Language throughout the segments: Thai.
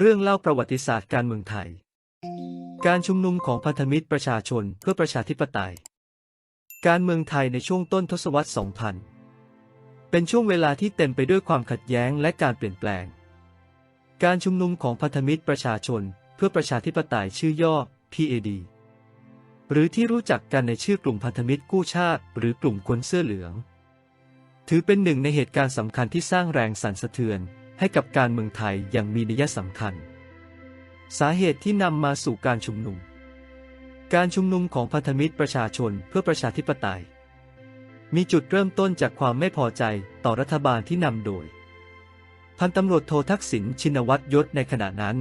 เรื่องเล่าประวัติศาสตร์การเมืองไทย การชุมนุมของพันธมิตรประชาชนเพื่อประชาธิปไตย การเมืองไทยในช่วงต้นทศวรรษ 2000 เป็นช่วงเวลาที่เต็มไปด้วยความขัดแย้งและการเปลี่ยนแปลง การชุมนุมของพันธมิตรประชาชนเพื่อประชาธิปไตยชื่อย่อ PAD หรือที่รู้จักกันในชื่อกลุ่มพันธมิตรกู้ชาติ หรือกลุ่มคนเสื้อเหลือง ถือเป็นหนึ่งในเหตุการณ์สำคัญที่สร้างแรงสั่นสะเทือน ให้กับการเมืองไทยอย่างมีนัยสำคัญ สาเหตุที่นำมาสู่การชุมนุม การชุมนุมของพันธมิตรประชาชนเพื่อประชาธิปไตย มีจุดเริ่มต้นจากความไม่พอใจต่อรัฐบาลที่นำโดย พันตำรวจโททักษิณชินวัตรยศในขณะนั้น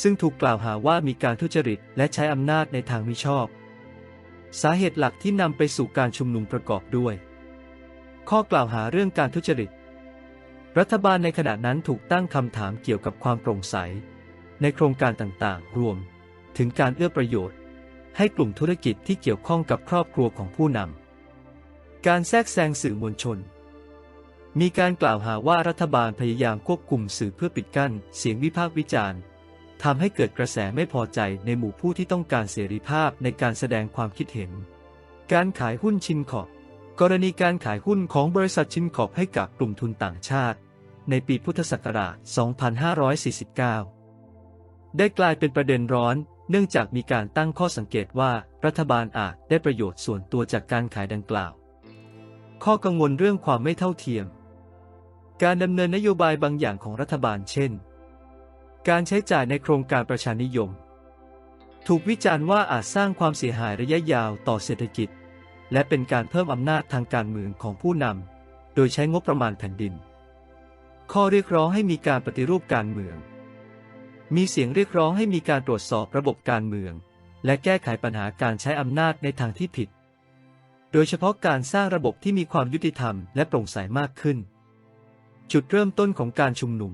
ซึ่งถูกกล่าวหาว่ามีการทุจริตและใช้อำนาจในทางมิชอบ สาเหตุหลักที่นำไปสู่การชุมนุมประกอบด้วย ข้อกล่าวหาเรื่องการทุจริต รัฐบาลในขณะนั้นถูกตั้งคำถามเกี่ยวกับความโปร่งใส ในโครงการต่างๆ รวม ถึงการเอื้อประโยชน์ ให้กลุ่มธุรกิจที่เกี่ยวข้องกับครอบครัวของผู้นำ การแทรกแซงสื่อมวลชน มีการกล่าวหาว่ารัฐบาลพยายามควบคุมสื่อเพื่อปิดกั้น เสียงวิพากษ์วิจารณ์ทำให้เกิดกระแสไม่พอใจในหมู่ผู้ที่ต้องการเสรีภาพในการแสดงความคิดเห็น การขายหุ้นชินขอบ กรณีการขายหุ้นของบริษัทชินขอบให้กับกลุ่มทุนต่างชาติ ในปีพุทธศักราช 2549 ได้กลายเป็นประเด็นร้อน เนื่องจากมีการตั้งข้อสังเกตว่ารัฐบาลอาจได้ประโยชน์ส่วนตัวจากการขายดังกล่าว ข้อกังวลเรื่องความไม่เท่าเทียม การดำเนินนโยบายบางอย่างของรัฐบาลเช่น การใช้จ่ายในโครงการประชานิยม ถูกวิจารณ์ว่าอาจสร้างความเสียหายระยะยาวต่อเศรษฐกิจ และเป็นการเพิ่มอำนาจทางการเมืองของผู้นำ โดยใช้งบประมาณแผ่นดิน ข้อเรียกร้องให้มีการปฏิรูปการเมือง มีเสียงเรียกร้องให้มีการตรวจสอบระบบการเมือง และแก้ไขปัญหาการใช้อำนาจในทางที่ผิด โดยเฉพาะการสร้างระบบที่มีความยุติธรรมและโปร่งใสมากขึ้น จุดเริ่มต้นของการชุมนุม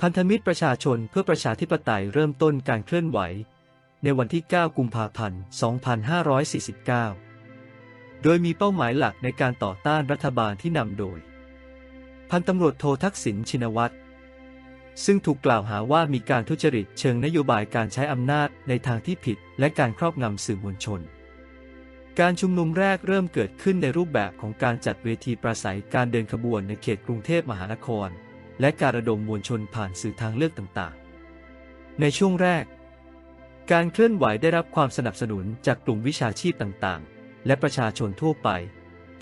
พันธมิตรประชาชนเพื่อประชาธิปไตยเริ่มต้นการเคลื่อนไหว ในวันที่ 9 กุมภาพันธ์ 2549 โดยมีเป้าหมายหลักในการต่อต้านรัฐบาลที่นำโดย พันตำรวจโททักษิณชินวัตรซึ่งถูกกล่าวหาว่ามีการทุจริตเชิงนโยบายการใช้อำนาจในทางที่ผิด และการครอบงำสื่อมวลชน การชุมนุมแรกเริ่มเกิดขึ้นในรูปแบบของการจัดเวทีปราศัยการเดินขบวนในเขตกรุงเทพมหานคร และการระดมมวลชนผ่านสื่อทางเลือกต่างๆ ในช่วงแรก การเคลื่อนไหวได้รับความสนับสนุนจากกลุ่มวิชาชีพต่างๆ และประชาชนทั่วไป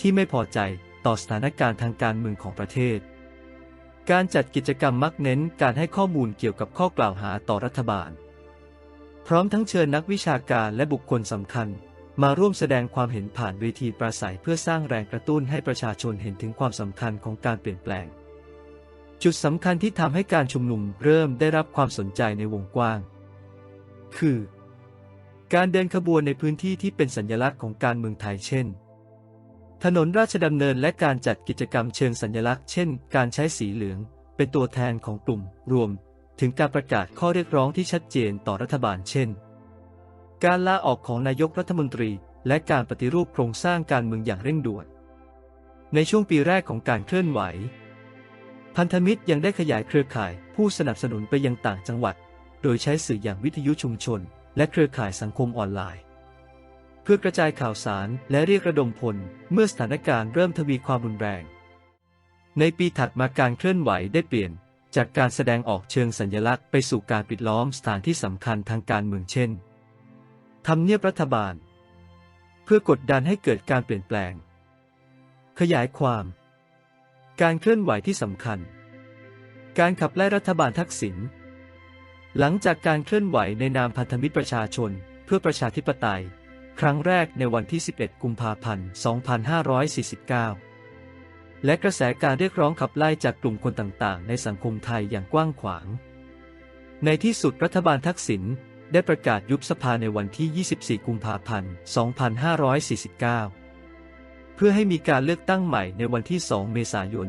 ที่ไม่พอใจต่อสถานการณ์ทางการเมืองของประเทศ การจัดกิจกรรมมักเน้นการให้ข้อมูลเกี่ยวกับข้อกล่าวหาต่อรัฐบาล พร้อมทั้งเชิญนักวิชาการและบุคคลสำคัญ มาร่วมแสดงความเห็นผ่านเวทีปราศัยเพื่อสร้างแรงกระตุ้นให้ประชาชนเห็นถึงความสำคัญของการเปลี่ยนแปลง จุดสำคัญที่ทำให้การชุมนุมเริ่มได้รับความสนใจในวงกว้าง คือ การเดินขบวนในพื้นที่ที่เป็นสัญลักษณ์ของการเมืองไทยเช่น ถนนราชดำเนินและการจัดกิจกรรมเชิงสัญลักษณ์เช่น การใช้สีเหลือง เป็นตัวแทนของกลุ่ม รวม ถึงการประกาศข้อเรียกร้องที่ชัดเจนต่อรัฐบาลเช่น การลาออกของนายกรัฐมนตรี และการปฏิรูปโครงสร้างการเมืองอย่างเร่งด่วน ในช่วงปีแรกของการเคลื่อนไหว พันธมิตรยังได้ขยายเครือข่ายผู้สนับสนุนไปยังต่างจังหวัด โดยใช้สื่ออย่างวิทยุชุมชน และเครือข่ายสังคมออนไลน์ เพื่อกระจายข่าวสารและเรียกระดมพลเมื่อสถานการณ์เริ่มทวีความรุนแรง ในปีถัดมาการเคลื่อนไหวได้เปลี่ยน จากการแสดงออกเชิงสัญลักษณ์ไปสู่การปิดล้อมสถานที่สำคัญทางการเมืองเช่นทำเนียบรัฐบาล เพื่อกดดันให้เกิดการเปลี่ยนแปลง ขยายความ การเคลื่อนไหวที่สำคัญ การขับไล่รัฐบาลทักษิณ หลังจากการเคลื่อนไหวในนามพันธมิตรประชาชน เพื่อประชาธิปไตย ครั้งแรกในวันที่ 11 กุมภาพันธ์ 2549 และกระแสการเรียกร้องขับไล่จากกลุ่มคนต่างๆ ในสังคมไทยอย่างกว้างขวาง ในที่สุดรัฐบาลทักษิณได้ประกาศยุบสภาในวันที่ 24 กุมภาพันธ์ 2549 เพื่อให้มีการเลือกตั้งใหม่ในวันที่ 2 เมษายน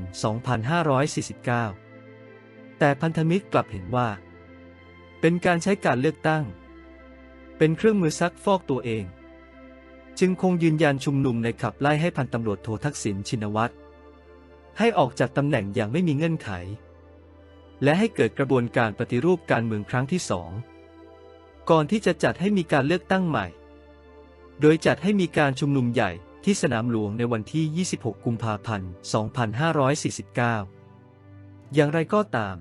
2549 แต่พันธมิตรกลับเห็นว่า เป็นการใช้การเลือกตั้ง เป็นเครื่องมือซักฟอกตัวเอง จึงคงยืนยันชุมนุมในขับไล่ให้พันตำรวจโททักษิณชินวัตรให้ออกจากตำแหน่งอย่างไม่มีเงื่อนไข และให้เกิดกระบวนการปฏิรูปการเมืองครั้งที่สองก่อนที่จะจัดให้มีการเลือกตั้งใหม่ โดยจัดให้มีการชุมนุมใหญ่ที่สนามหลวงในวันที่ 26 กุมภาพันธ์ 2549 อย่างไรก็ตาม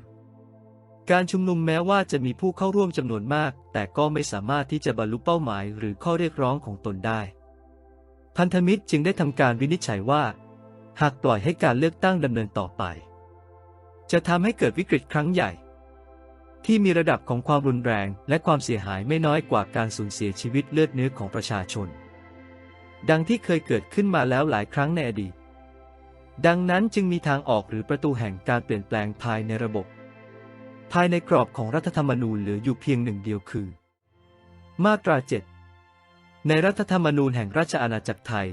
การชุมนุมแม้ว่าจะมีผู้เข้าร่วมจำนวนมาก แต่ก็ไม่สามารถที่จะบรรลุเป้าหมายหรือข้อเรียกร้องของตนได้ พันธมิตรจึงได้ทำการวินิจฉัยว่า หากปล่อยให้การเลือกตั้งดำเนินต่อไป จะทำให้เกิดวิกฤตครั้งใหญ่ ที่มีระดับของความรุนแรงและความเสียหายไม่น้อยกว่าการสูญเสียชีวิตเลือดเนื้อของประชาชน ดังที่เคยเกิดขึ้นมาแล้วหลายครั้งในอดีต ดังนั้นจึงมีทางออกหรือประตูแห่งการเปลี่ยนแปลงภายในระบบ ภายในกรอบของรัฐธรรมนูญเหลืออยู่เพียงหนึ่งเดียวคือ มาตรา 7 ในรัฐธรรมนูญแห่งราชอาณาจักรไทย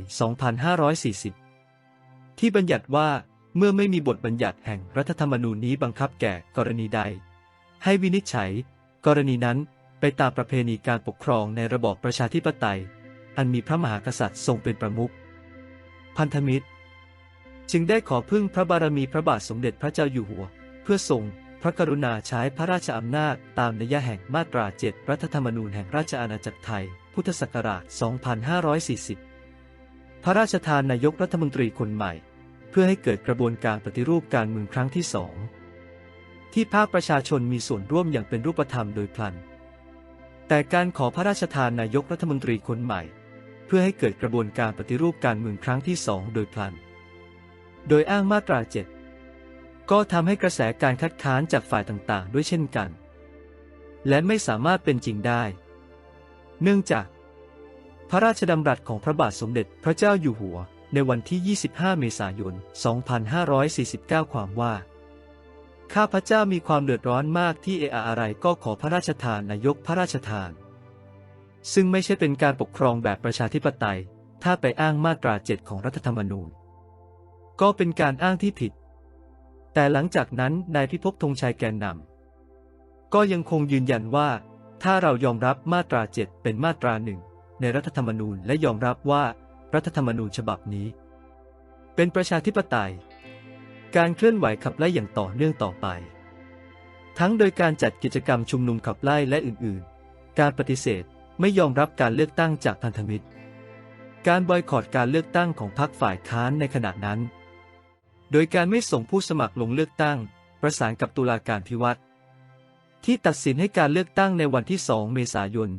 2540 ที่บัญญัติว่าเมื่อไม่มีบทบัญญัติแห่งรัฐธรรมนูญนี้บังคับแก่กรณีใด ให้วินิจฉัย กรณีนั้นไปตามประเพณีการปกครองในระบอบประชาธิปไตย อันมีพระมหากษัตริย์ทรงเป็นประมุข พันธมิตร จึงได้ขอพึ่งพระบารมีพระบาทสมเด็จพระเจ้าอยู่หัว เพื่อทรง พระกรุณาใช้พระราชอำนาจตามนัยแห่งมาตรา 7 รัฐธรรมนูญแห่งราชอาณาจักรไทย พุทธศักราช 2540 พระราชทานนายกรัฐมนตรีคนใหม่ เพื่อให้เกิดกระบวนการปฏิรูปการเมืองครั้งที่สอง ที่ภาคประชาชนมีส่วนร่วมอย่างเป็นรูปธรรมโดยพลัน แต่การขอพระราชทานนายกรัฐมนตรีคนใหม่ เพื่อให้เกิดกระบวนการปฏิรูปการเมืองครั้งที่สองโดยพลัน โดยอ้างมาตรา 7 ก็ทำให้กระแสการคัดค้านจากฝ่ายต่างๆ ด้วยเช่นกัน และไม่สามารถเป็นจริงได้ เนื่องจาก พระราชดำรัสของพระบาทสมเด็จพระเจ้าอยู่หัว ในวันที่ 25 เมษายน 2549 ความว่า ข้าพระเจ้ามีความเดือดร้อนมากที่เอออะไรก็ขอพระราชทานนายกพระราชทาน ซึ่งไม่ใช่เป็นการปกครองแบบประชาธิปไตย ถ้าไปอ้างมาตรา 7 ของรัฐธรรมนูญ ก็เป็นการอ้างที่ผิด แต่หลังจากนั้นนายพิภพธงชัยแกนนำก็ยังคงยืนยันว่า ถ้าเรายอมรับมาตรา7เป็นมาตราหนึ่งในรัฐธรรมนูญและยอมรับว่ารัฐธรรมนูญฉบับนี้ เป็นประชาธิปไตย การเคลื่อนไหวขับไล่อย่างต่อเนื่องต่อไป ทั้งโดยการจัดกิจกรรมชุมนุมขับไล่และอื่นๆ การปฏิเสธไม่ยอมรับการเลือกตั้งจากพันธมิตร การบอยคอรดการเลือกตั้งของพรรคฝ่ายค้านในขณะนั้น โดยการไม่ส่งผู้สมัครลงเลือกตั้ง ประสานกับตุลาการพิวัตรที่ตัดสินให้การเลือกตั้งในวันที่ 2 เมษายน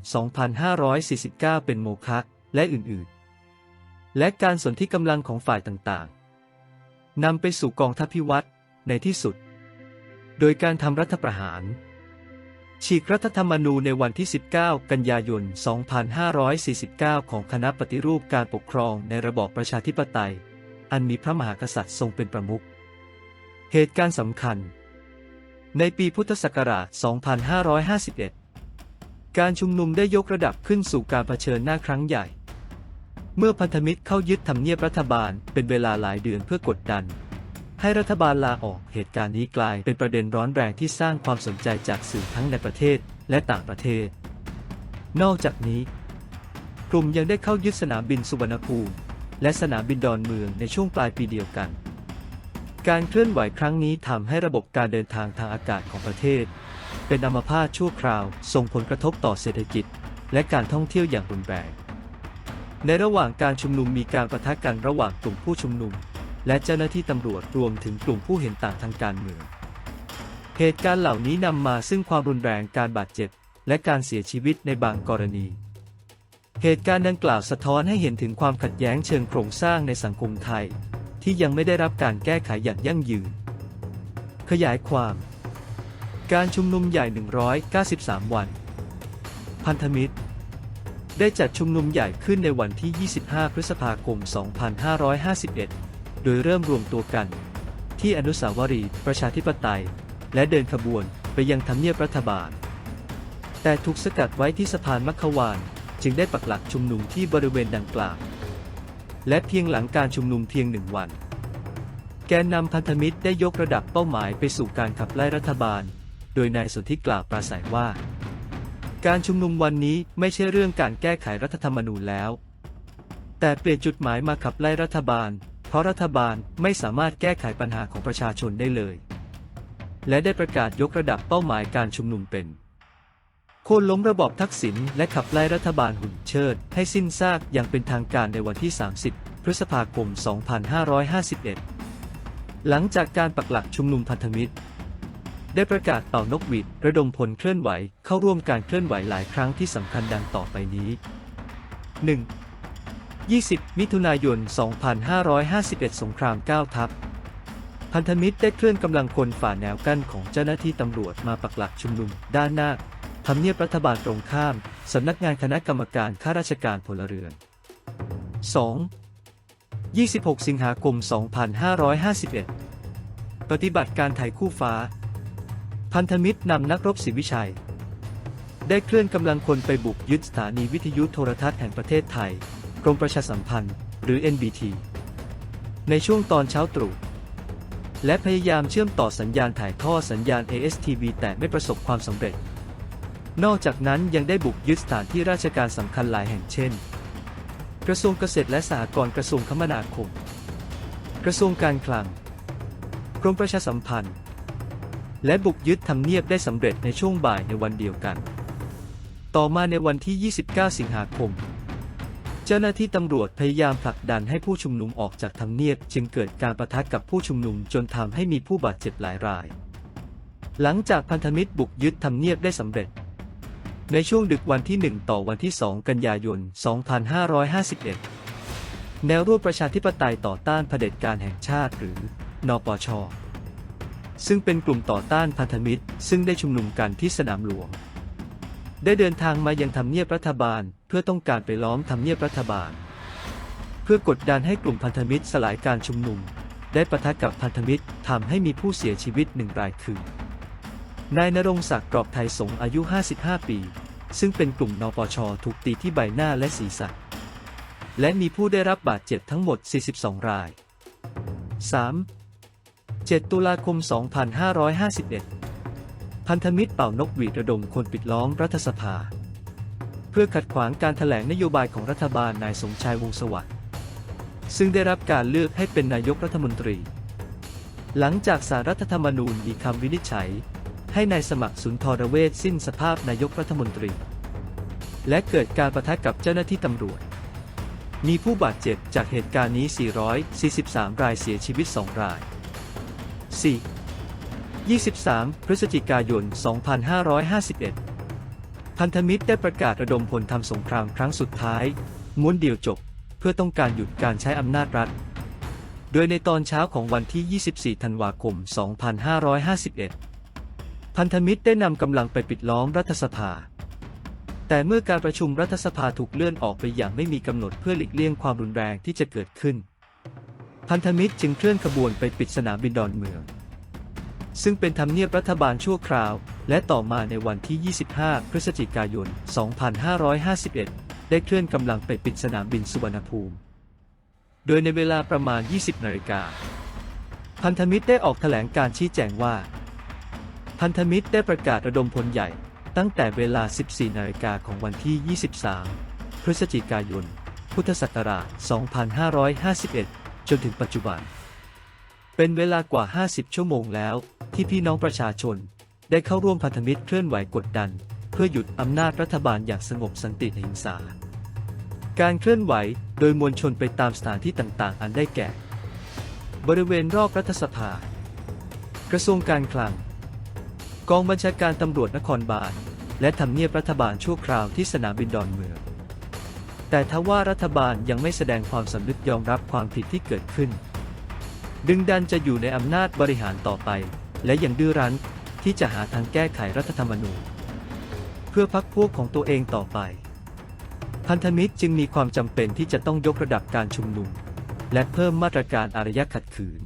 2549 เป็นโมฆะและอื่นๆ และการสนที่กำลังของฝ่ายต่างๆนำไปสู่กองทัพพิวัตรในที่สุด โดยการทำรัฐประหาร ฉีกรัฐธรรมนูญในวันที่ 19 กันยายน 2549 ของคณะปฏิรูปการปกครองในระบอบประชาธิปไตย อันมีพระมหากษัตริย์ทรงเป็นประมุข เหตุการณ์สำคัญ ในปีพุทธศักราช 2551 การชุมนุมได้ยกระดับขึ้นสู่การเผชิญหน้าครั้งใหญ่ เมื่อพันธมิตรเข้ายึดทำเนียบรัฐบาลเป็นเวลาหลายเดือนเพื่อกดดัน ให้รัฐบาลลาออก เหตุการณ์นี้กลายเป็นประเด็นร้อนแรงที่สร้างความสนใจจากสื่อทั้งในประเทศและต่างประเทศ นอกจากนี้ กลุ่มยังได้เข้ายึดสนามบินสุวรรณภูมิ และสนามบินดอนเมืองในช่วงปลายปีเดียวกัน การเคลื่อนไหวครั้งนี้ทำให้ระบบการเดินทางทางอากาศของประเทศ เป็นอัมพาตชั่วคราว ส่งผลกระทบต่อเศรษฐกิจ และการท่องเที่ยวอย่างรุนแรงในระหว่างการชุมนุมมีการประทะกันระหว่างกลุ่มผู้ชุมนุม และเจ้าหน้าที่ตำรวจรวมถึงกลุ่มผู้เห็นต่างทางการเมือง เหตุการณ์เหล่านี้นำมาซึ่งความรุนแรงการบาดเจ็บ และการเสียชีวิตในบางกรณี เหตุการณ์ดังกล่าวสะท้อนให้เห็นถึงความขัดแย้งเชิงโครงสร้างในสังคมไทย ที่ยังไม่ได้รับการแก้ไขอย่างยั่งยืน ขยายความ การชุมนุมใหญ่ 193 วัน พันธมิตร ได้จัดชุมนุมใหญ่ขึ้นในวันที่ 25 พฤษภาคม 2551 โดยเริ่มรวมตัวกัน ที่อนุสาวรีย์ประชาธิปไตย และเดินขบวนไปยังทำเนียบรัฐบาล แต่ถูกสกัดไว้ที่สะพานมัควาน จึงได้ปักหลักชุมนุมที่บริเวณดังกล่าว และเพียงหลังการชุมนุมเพียงหนึ่งวัน แกนนำพันธมิตรได้ยกระดับเป้าหมายไปสู่การขับไล่รัฐบาล โดยนายสนธิกล่าวปราศัยว่า การชุมนุมวันนี้ไม่ใช่เรื่องการแก้ไขรัฐธรรมนูญแล้ว แต่เปลี่ยนจุดหมายมาขับไล่รัฐบาล เพราะรัฐบาลไม่สามารถแก้ไขปัญหาของประชาชนได้เลย และได้ประกาศยกระดับเป้าหมายการชุมนุมเป็น โค่นล้มระบอบทักษิณและขับไล่รัฐบาลหุ่นเชิด ให้สิ้นซากอย่างเป็นทางการในวันที่ 30 พฤษภาคม 2551 หลังจากการปักหลักชุมนุมพันธมิตร ได้ประกาศเป่านกหวีดระดมพลเคลื่อนไหวเข้าร่วมการเคลื่อนไหวหลายครั้งที่สำคัญดังต่อไปนี้ 1. 20 มิถุนายน 2551 สงคราม 9 ทัพพันธมิตรได้เคลื่อนกำลังพลฝ่าแนวกั้นของเจ้าหน้าที่ตำรวจมาปักหลักชุมนุมด้านหน้า ทำเนียบรัฐบาลตรงข้ามสำนักงานคณะกรรมการข้าราชการพลเรือน 2. 26 สิงหาคม 2551 ปฏิบัติการไทยคู่ฟ้า พันธมิตรนำนักรบศรีวิชัย ได้เคลื่อนกำลังคนไปบุกยึดสถานีวิทยุโทรทัศน์แห่งประเทศไทย กรมประชาสัมพันธ์ หรือ NBT ในช่วงตอนเช้าตรู่และพยายามเชื่อมต่อสัญญาณถ่ายทอดสัญญาณ ASTV แต่ไม่ประสบความสำเร็จ นอกจากนั้นยังได้บุกยึดสถานที่ราชการสำคัญหลายแห่งเช่น กระทรวงเกษตรและสหกรณ์กระทรวงคมนาคม กระทรวงการคลัง กรมประชาสัมพันธ์ และบุกยึดทำเนียบได้สำเร็จในช่วงบ่ายในวันเดียวกัน ต่อมาในวันที่ 29 สิงหาคม เจ้าหน้าที่ตำรวจพยายามผลักดันให้ผู้ชุมนุมออกจากทำเนียบ จึงเกิดการประทะกับผู้ชุมนุมจนทำให้มีผู้บาดเจ็บหลายราย หลังจากพันธมิตรบุกยึดทำเนียบได้สำเร็จ ในช่วงดึกวันที่ 1 ต่อวันที่ 2 กันยายน 2551 แนวร่วมประชาธิปไตยต่อต้านเผด็จการแห่งชาติหรือนปช ซึ่งเป็นกลุ่มต่อต้านพันธมิตร ซึ่งได้ชุมนุมกันที่สนามหลวง ได้เดินทางมายังทำเนียบรัฐบาล เพื่อต้องการไปล้อมทำเนียบรัฐบาล เพื่อกดดันให้กลุ่มพันธมิตรสลายการชุมนุม ได้ปะทะกับพันธมิตรทำให้มีผู้เสียชีวิตหนึ่งรายคือ นายนรงศักดิ์กรอบไทยสงอายุ 55 ปี ซึ่งเป็นกลุ่มนปช ถูกตีที่ใบหน้าและศีรษะ และมีผู้ได้รับบาดเจ็บทั้งหมด 42 ราย 3. 7 ตุลาคม 2551 พันธมิตรเป่านกหวีดระดมคนปิดล้อมรัฐสภา เพื่อขัดขวางการแถลงนโยบายของรัฐบาลนายสมชายวงสวัสดิ์ซึ่งได้รับการเลือกให้เป็นนายกรัฐมนตรี หลังจากสารรัฐธรรมนูญมีคำวินิจฉัย ให้นายสมัครสุนทรเวชสิ้นสภาพนายกรัฐมนตรี และเกิดการประทะกับเจ้าหน้าที่ตำรวจ มีผู้บาดเจ็บจากเหตุการณ์นี้ 443 รายเสียชีวิต 2 ราย 4. 23 พฤศจิกายน 2551 พันธมิตรได้ประกาศระดมพลทำสงครามครั้งสุดท้าย ม้วนเดียวจบ เพื่อต้องการหยุดการใช้อำนาจรัฐ โดยในตอนเช้าของวันที่ 24 ธันวาคม 2551 พันธมิตรได้นำกำลังไปปิดล้อมรัฐสภา แต่เมื่อการประชุมรัฐสภาถูกเลื่อนออกไปอย่างไม่มีกำหนดเพื่อหลีกเลี่ยงความรุนแรงที่จะเกิดขึ้น พันธมิตรจึงเคลื่อนขบวนไปปิดสนามบินดอนเมือง ซึ่งเป็นทำเนียบรัฐบาลชั่วคราว และต่อมาในวันที่ 25 พฤศจิกายน 2551 ได้เคลื่อนกำลังไปปิดสนามบินสุวรรณภูมิ โดยในเวลาประมาณ 20 นาฬิกาพันธมิตรได้ออกแถลงการชี้แจงว่า พันธมิตรได้ประกาศระดมพลใหญ่ ตั้งแต่เวลา 14 นาฬิกาของวันที่ 23 พฤศจิกายน พุทธศักราช 2551 จนถึงปัจจุบัน เป็นเวลากว่า 50 ชั่วโมงแล้ว ที่พี่น้องประชาชน ได้เข้าร่วมพันธมิตรเคลื่อนไหวกดดัน เพื่อหยุดอำนาจรัฐบาลอย่างสงบสันติหิงสา การเคลื่อนไหวโดยมวลชนไปตามสถานที่ต่างๆ อันได้แก่ บริเวณรอบรัฐสภา กระทรวงการคลัง กองบัญชาการตำรวจนครบาล และทำเนียบรัฐบาลชั่วคราวที่สนามบินดอนเมือง แต่ทว่ารัฐบาลยังไม่แสดงความสำนึกยอมรับความผิดที่เกิดขึ้น ดึงดันจะอยู่ในอำนาจบริหารต่อไป และยังดื้อรั้นที่จะหาทางแก้ไขรัฐธรรมนูญ เพื่อพักพวกของตัวเองต่อไป พันธมิตรจึงมีความจำเป็นที่จะต้องยกระดับการชุมนุม และเพิ่มมาตรการอารยะขัดขืน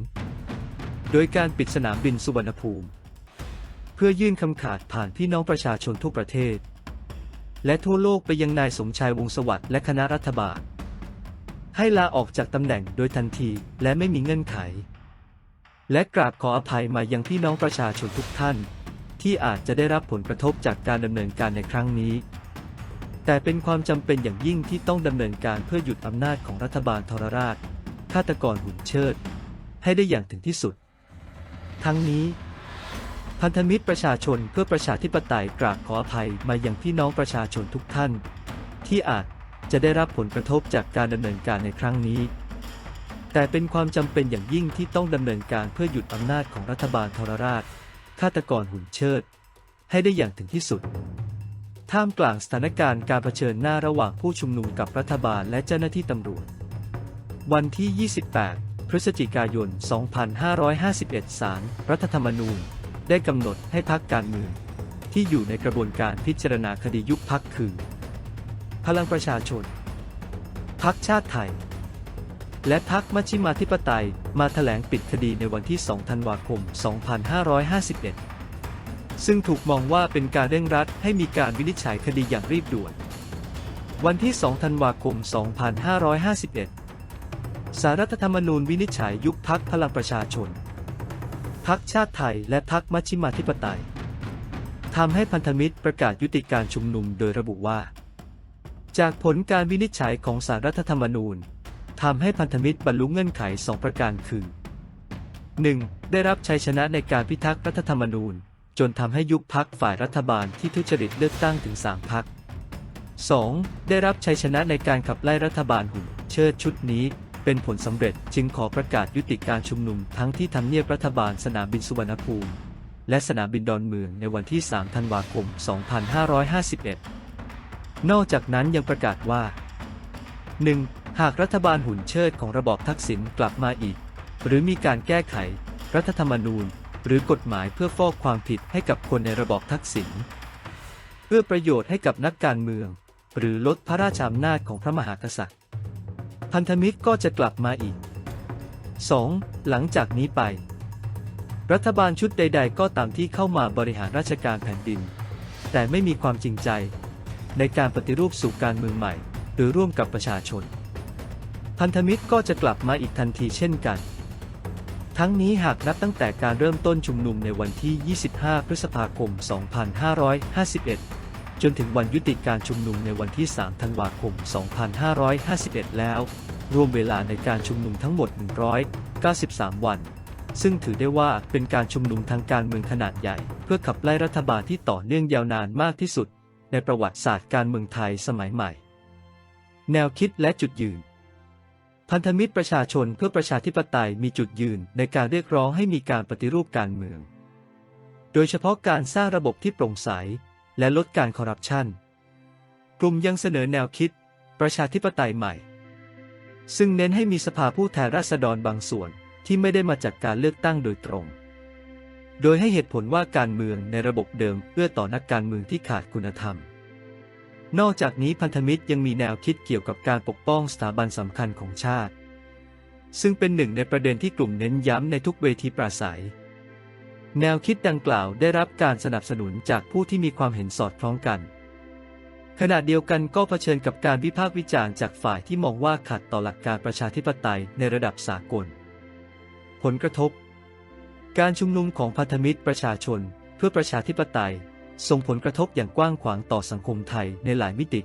โดยการปิดสนามบินสุวรรณภูมิ เพื่อยื่นคำขาดผ่านพี่น้องประชาชนทั่วประเทศ และทั่วโลกไปยังนายสมชายวงสวัสดิ์และคณะรัฐบาล ให้ลาออกจากตำแหน่งโดยทันทีและไม่มีเงื่อนไข และกราบขออภัยมายังพี่น้องประชาชนทุกท่าน ที่อาจจะได้รับผลกระทบจากการดำเนินการในครั้งนี้ แต่เป็นความจำเป็นอย่างยิ่งที่ต้องดำเนินการเพื่อหยุดอำนาจของรัฐบาลทรราชฆาตกรหุ่นเชิด ให้ได้อย่างถึงที่สุด ทั้งนี้ พันธมิตรประชาชนเพื่อประชาธิปไตยกราบขออภัยมายังพี่น้องประชาชนทุกท่าน ที่อาจจะได้รับผลกระทบจากการดำเนินการในครั้งนี้ แต่เป็นความจำเป็นอย่างยิ่งที่ต้องดำเนินการเพื่อหยุดอำนาจของรัฐบาลทรราชฆาตกรหุ่นเชิด ให้ได้อย่างถึงที่สุด ท่ามกลางสถานการณ์การเผชิญหน้าระหว่างผู้ชุมนุมกับรัฐบาลและเจ้าหน้าที่ตำรวจ วันที่ 28 พฤศจิกายน 2551 ศาลรัฐธรรมนูญ ได้กำหนดให้พักการเมือง ที่อยู่ในกระบวนการพิจารณาคดียุบพักคือ พลังประชาชน พักชาติไทย และพักมัชฌิมาธิปไตยมาแถลงปิดคดีในวันที่ 2 ธันวาคม 2551 ซึ่งถูกมองว่าเป็นการเร่งรัดให้มีการวินิจฉัยคดีอย่างรีบด่วน วันที่ 2 ธันวาคม 2551สารรัฐธรรมนูญวินิจฉัยยุบพักพลังประชาชน พักชาติไทยและพักมัชฌิมาธิปไตยทำให้พันธมิตรประกาศยุติการชุมนุมโดยระบุว่า จากผลการวินิจฉัยของสารรัฐธรรมนูญทำให้พันธมิตรบรรลุเงื่อนไข 2 ประการคือ 1. ได้รับชัยชนะในการพิทักษ์รัฐธรรมนูญ จนทำให้ยุบพักฝ่ายรัฐบาลที่ทุจริตเลือกตั้งถึง 3 พัก 2. ได้รับชัยชนะในการขับไล่รัฐบาลหุ่นเชิดชุดนี้ เป็นผลสำเร็จจึงขอประกาศยุติการชุมนุมทั้งที่ทำเนียบรัฐบาลสนามบินสุวรรณภูมิ และสนามบินดอนเมืองในวันที่ 3 ธันวาคม 2551 นอกจากนั้นยังประกาศว่า 1. หากรัฐบาลหุ่นเชิดของระบอบทักษิณกลับมาอีก หรือมีการแก้ไข รัฐธรรมนูญ หรือกฎหมายเพื่อฟอกความผิดให้กับคนในระบอบทักษิณเพื่อประโยชน์ให้กับนักการเมือง หรือลดพระราชอำนาจของพระมหากษัตริย์ พันธมิตรก็จะกลับมาอีก 2. หลังจากนี้ไป รัฐบาลชุดใด ๆ ก็ตามที่เข้ามาบริหารราชการแผ่นดิน แต่ไม่มีความจริงใจ ในการปฏิรูปสู่การเมืองใหม่ หรือร่วมกับประชาชน พันธมิตรก็จะกลับมาอีกทันทีเช่นกัน ทั้งนี้หากนับตั้งแต่การเริ่มต้นชุมนุมในวันที่ 25 พฤษภาคม 2551 จนถึงวันยุติการชุมนุมในวันที่ 3 ธันวาคม 2551 แล้ว รวมเวลาในการชุมนุมทั้งหมด 193 วัน ซึ่งถือได้ว่าเป็นการชุมนุมทางการเมืองขนาดใหญ่ เพื่อขับไล่รัฐบาลที่ต่อเนื่องยาวนานมากที่สุด ในประวัติศาสตร์การเมืองไทยสมัยใหม่ แนวคิดและจุดยืนพันธมิตรประชาชนเพื่อประชาธิปไตยมีจุดยืนในการเรียกร้องให้มีการปฏิรูปการเมือง โดยเฉพาะการสร้างระบบที่โปร่งใส และลดการคอร์รัปชัน กลุ่มยังเสนอแนวคิด ประชาธิปไตยใหม่ ซึ่งเน้นให้มีสภาผู้แทนราษฎรบางส่วนที่ไม่ได้มาจากการเลือกตั้งโดยตรง โดยให้เหตุผลว่าการเมืองในระบบเดิมเอื้อต่อนักการเมืองที่ขาดคุณธรรม นอกจากนี้พันธมิตรยังมีแนวคิดเกี่ยวกับการปกป้องสถาบันสำคัญของชาติ ซึ่งเป็นหนึ่งในประเด็นที่กลุ่มเน้นย้ำในทุกเวทีปราศัย แนวคิดดังกล่าวได้รับการสนับสนุนจากผู้ที่มีความเห็นสอดคล้องกัน ขณะเดียวกันก็เผชิญกับการวิพากษ์วิจารณ์จากฝ่ายที่มองว่าขัดต่อหลักการประชาธิปไตยในระดับสากล ผลกระทบ การชุมนุมของพันธมิตรประชาชน เพื่อประชาธิปไตย ส่งผลกระทบอย่างกว้างขวางต่อสังคมไทยในหลายมิติ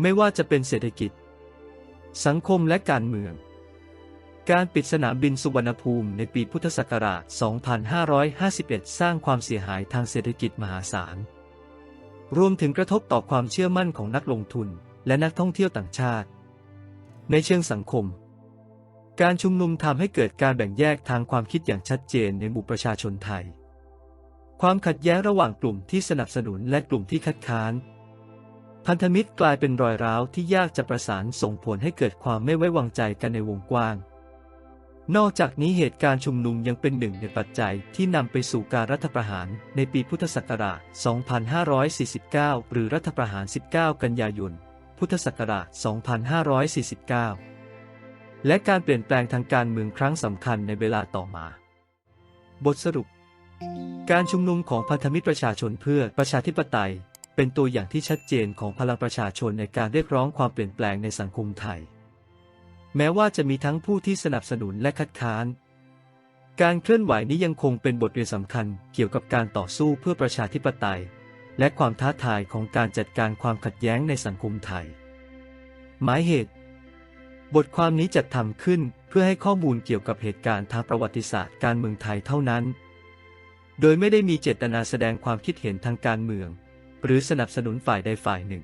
ไม่ว่าจะเป็นเศรษฐกิจ สังคมและการเมือง การปิดสนามบินสุวรรณภูมิในปีพุทธศักราช 2551 สร้างความเสียหายทางเศรษฐกิจมหาศาล รวมถึงกระทบต่อความเชื่อมั่นของนักลงทุนและนักท่องเที่ยวต่างชาติ ในเชิงสังคม การชุมนุมทำให้เกิดการแบ่งแยกทางความคิดอย่างชัดเจนในหมู่ประชาชนไทย ความขัดแย้งระหว่างกลุ่มที่สนับสนุนและกลุ่มที่คัดค้าน พันธมิตรกลายเป็นรอยร้าวที่ยากจะประสานส่งผลให้เกิดความไม่ไว้วางใจกันในวงกว้าง นอกจากนี้เหตุการณ์ชุมนุมยังเป็นหนึ่งในปัจจัยที่นำไปสู่การรัฐประหารในปีพุทธศักราช 2549 หรือรัฐประหาร 19 กันยายน พุทธศักราช 2549 และการเปลี่ยนแปลงทางการเมืองครั้งสำคัญในเวลาต่อมา บทสรุป การชุมนุมของพันธมิตรประชาชนเพื่อประชาธิปไตย เป็นตัวอย่างที่ชัดเจนของพลังประชาชนในการเรียกร้องความเปลี่ยนแปลงในสังคมไทย แม้ว่าจะมีทั้งผู้ที่สนับสนุนและคัดค้าน การเคลื่อนไหวนี้ยังคงเป็นบทเรียนสำคัญเกี่ยวกับการต่อสู้เพื่อประชาธิปไตย และความท้าทายของการจัดการความขัดแย้งในสังคมไทย หมายเหตุ บทความนี้จัดทำขึ้นเพื่อให้ข้อมูลเกี่ยวกับเหตุการณ์ทางประวัติศาสตร์การเมืองไทยเท่านั้น โดยไม่ได้มีเจตนาแสดงความคิดเห็นทางการเมือง หรือสนับสนุนฝ่ายใดฝ่ายหนึ่ง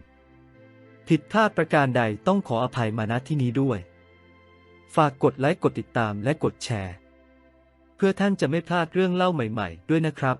ผิดพลาดประการใดต้องขออภัยมาณที่นี้ด้วย ฝากกดไลค์กดติดตามและกดแชร์ เพื่อท่านจะไม่พลาดเรื่องเล่าใหม่ ๆ ด้วยนะครับ